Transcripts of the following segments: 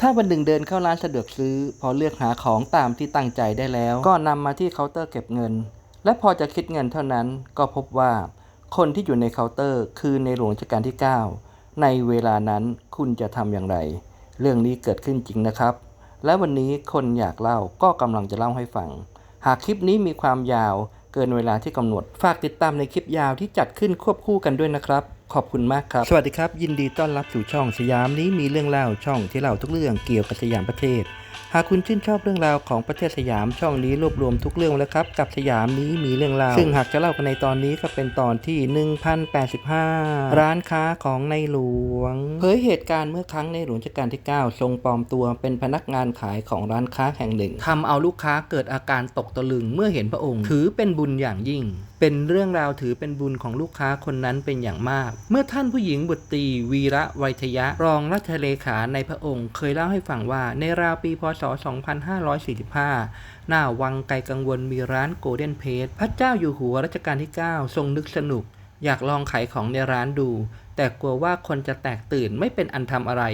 ถ้าวันหนึ่งเดินเข้าร้านสะดวกซื้อ พอเลือกหาของตามที่ตั้งใจได้แล้ว ก็นำมาที่เคาน์เตอร์เก็บเงิน และพอจะคิดเงินเท่านั้นก็พบว่า คนที่อยู่ในเคาน์เตอร์คือในหลวงรัชกาลที่ 9 ในเวลานั้นคุณจะทำอย่างไร เรื่องนี้เกิดขึ้นจริงนะครับ และวันนี้คนอยากเล่าก็กำลังจะเล่าให้ฟัง หากคลิปนี้มีความยาวเกินเวลาที่กำหนดฝากติดตามในคลิปยาวที่จัดขึ้นควบคู่กันด้วยนะครับ ขอบคุณมากครับ สวัสดีครับ ยินดีต้อนรับสู่ช่องสยามนี้มีเรื่องเล่าช่องที่เล่าทุกเรื่องเกี่ยวกับสยามประเทศ หากคุณชื่นชอบเรื่องราวของประเทศสยามช่องนี้รวบรวมทุกเรื่องแล้วครับ กับสยามนี้มีเรื่องราวซึ่งหากจะเล่ากันในตอนนี้ก็เป็นตอนที่ 1085 ร้านค้าของในหลวงเผยเหตุการณ์เมื่อครั้งในหลวงรัชกาลที่ 9 ทรงปลอมตัวเป็นพนักงานขายของร้านค้าแห่งหนึ่งทำเอาลูกค้าเกิดอาการตกตะลึงเมื่อเห็นพระองค์ ถือเป็นบุญอย่างยิ่ง เป็นเรื่องราวถือเป็นบุญของลูกค้าคนนั้นเป็นอย่างมากเมื่อท่านผู้หญิงบุตรีวีระไวยทยะ รองราชเลขาในพระองค์ เคยเล่าให้ฟังว่าในราวปีพศ 2545 หน้าวังไกลกังวลมีร้านโกลเด้นเพจพระเจ้าอยู่หัวรัชกาลที่ 9 ทรงนึกสนุก อยากลองขายของในร้านดู แต่กลัวว่าคนจะแตกตื่นไม่เป็นอันทำอะไร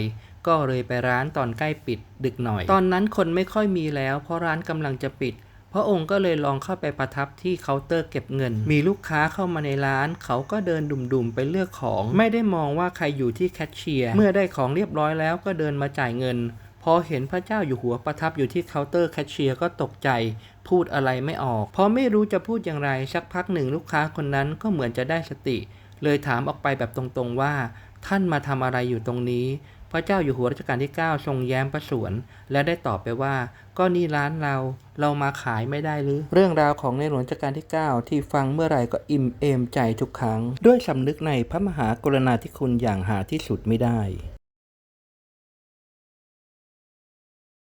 ก็เลยไปร้านตอนใกล้ปิดดึกหน่อย ตอนนั้นคนไม่ค่อยมีแล้ว เพราะร้านกำลังจะปิด พระองค์ก็เลยลองเข้าไปประทับที่เคาน์เตอร์เก็บเงิน มีลูกค้าเข้ามาในร้าน เขาก็เดินดุ่มๆไปเลือกของ ไม่ได้มองว่าใครอยู่ที่แคชเชียร์ เมื่อได้ของเรียบร้อยแล้วก็เดินมาจ่ายเงิน พอเห็นพระเจ้าอยู่หัวประทับอยู่ที่เคาน์เตอร์แคชเชียร์ก็ตกใจ พูดอะไรไม่ออกเพราะไม่รู้จะพูดอย่างไรสักพักหนึ่งลูกค้าคนนั้นก็เหมือนจะได้สติ เลยถามออกไปแบบตรงๆว่า ท่านมาทำอะไรอยู่ตรงนี้ พระเจ้าอยู่หัวรัชกาลที่ 9 ทรงแย้มประสวน และได้ตอบไปว่า ก็นี่ร้านเรา เรามาขายไม่ได้หรือ เรื่องราวของในหลวงรัชกาลที่ 9 ที่ฟังเมื่อไหร่ก็อิ่มเอมใจทุกครั้ง ด้วยสำนึกในพระมหากรุณาธิคุณอย่างหาที่สุดไม่ได้